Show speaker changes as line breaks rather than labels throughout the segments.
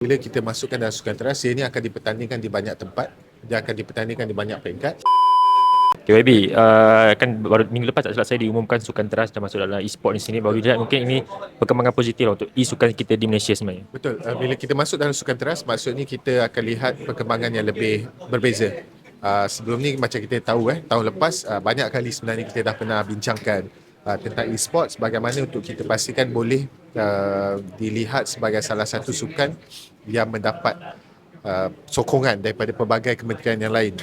Bila kita masukkan dalam sukan teras, ini akan dipertandingkan di banyak tempat. Dia akan dipertandingkan di banyak peringkat.
Okay, YB, uh, kan baru minggu lepas tak silap saya diumumkan sukan teras dah masuk dalam e-sport di sini. Baru dilihat mungkin ini perkembangan positif lah untuk e-sukan kita di Malaysia sebenarnya.
Betul. Uh, bila kita masuk dalam sukan teras, maksudnya kita akan lihat perkembangan yang lebih berbeza. Uh, sebelum ni macam kita tahu eh, tahun lepas uh, banyak kali sebenarnya kita dah pernah bincangkan uh, tentang e-sports bagaimana untuk kita pastikan boleh uh, dilihat sebagai salah satu sukan yang mendapat uh, sokongan daripada pelbagai kementerian yang lain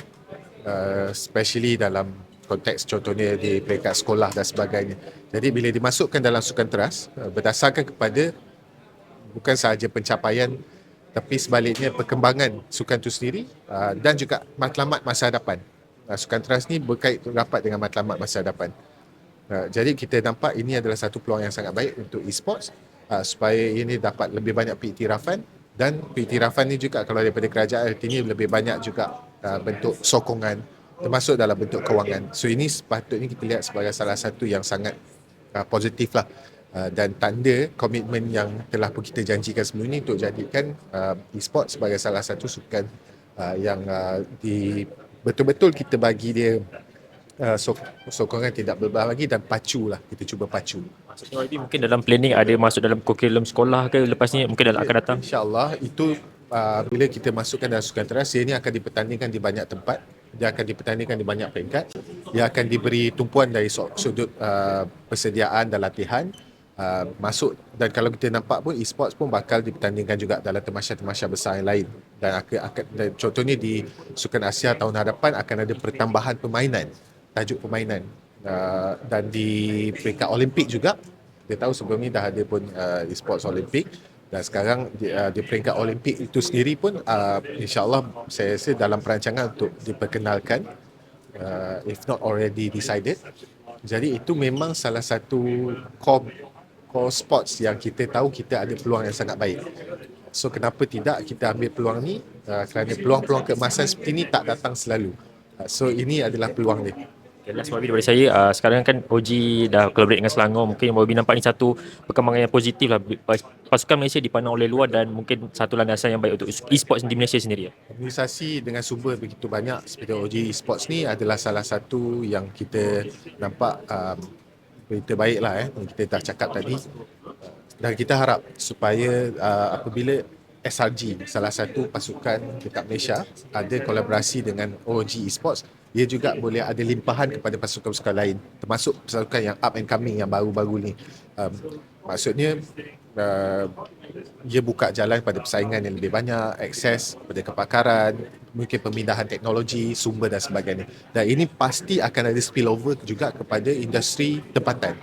uh, especially dalam konteks contohnya di peringkat sekolah dan sebagainya. Jadi bila dimasukkan dalam sukan teras berdasarkan kepada bukan sahaja pencapaian tapi sebaliknya perkembangan sukan itu sendiri dan juga matlamat masa hadapan. Sukan teras ni berkait rapat dengan matlamat masa hadapan. Uh, jadi kita nampak ini adalah satu peluang yang sangat baik untuk e-sports uh, supaya ini dapat lebih banyak pengiktirafan dan pengiktirafan ni juga kalau daripada kerajaan artinya lebih banyak juga uh, bentuk sokongan termasuk dalam bentuk kewangan. So ini sepatutnya kita lihat sebagai salah satu yang sangat uh, positif lah uh, dan tanda komitmen yang telah pun kita janjikan sebelum ini untuk jadikan uh, e-sport sebagai salah satu sukan uh, yang uh, di betul-betul kita bagi dia uh, sok- sokongan tidak berbelah lagi dan pacu lah kita cuba pacu.
Maksudnya YB mungkin dalam planning ada masuk dalam kurikulum sekolah ke lepas ni mungkin dalam akan datang.
InsyaAllah itu uh, bila kita masukkan dalam sukan teras, ia ini akan dipertandingkan di banyak tempat. Dia akan dipertandingkan di banyak peringkat. Dia akan diberi tumpuan dari su- sudut uh, persediaan dan latihan. Uh, masuk dan kalau kita nampak pun e-sports pun bakal dipertandingkan juga dalam temasya-temasya besar yang lain dan akan, akan dan contohnya di Sukan Asia tahun hadapan akan ada pertambahan permainan tajuk permainan. Uh, dan di peringkat Olimpik juga kita tahu sebelum ni dah ada pun uh, e-sports Olimpik. Dan sekarang di, uh, di peringkat Olimpik itu sendiri pun uh, insyaAllah saya rasa dalam perancangan untuk diperkenalkan uh, if not already decided. Jadi itu memang salah satu core, core sports yang kita tahu kita ada peluang yang sangat baik. So kenapa tidak kita ambil peluang ni? Uh, kerana peluang-peluang keemasan seperti ni tak datang selalu. Uh, so ini adalah peluang dia
Okay, last YB daripada saya, uh, sekarang kan OG dah collaborate dengan Selangor. Mungkin YB nampak ni satu perkembangan yang positif lah. Pas- Pasukan Malaysia dipandang oleh luar dan mungkin satu landasan yang baik untuk e-sports di Malaysia sendiri.
Organisasi dengan sumber begitu banyak seperti OG Esports ni adalah salah satu yang kita nampak um, berita baik lah eh, yang kita dah cakap tadi. Dan kita harap supaya uh, apabila SRG, salah satu pasukan dekat Malaysia, ada kolaborasi dengan OG Esports, ia juga boleh ada limpahan kepada pasukan-pasukan lain, termasuk pasukan yang up and coming yang baru-baru ni. Um, maksudnya, uh, ia buka jalan pada persaingan yang lebih banyak, akses pada kepakaran, mungkin pemindahan teknologi, sumber dan sebagainya. Dan ini pasti akan ada spillover juga kepada industri tempatan.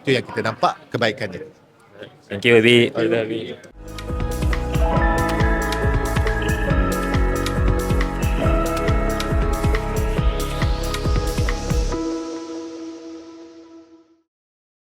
Itu yang kita nampak kebaikannya.
Thank you. All the best, YB.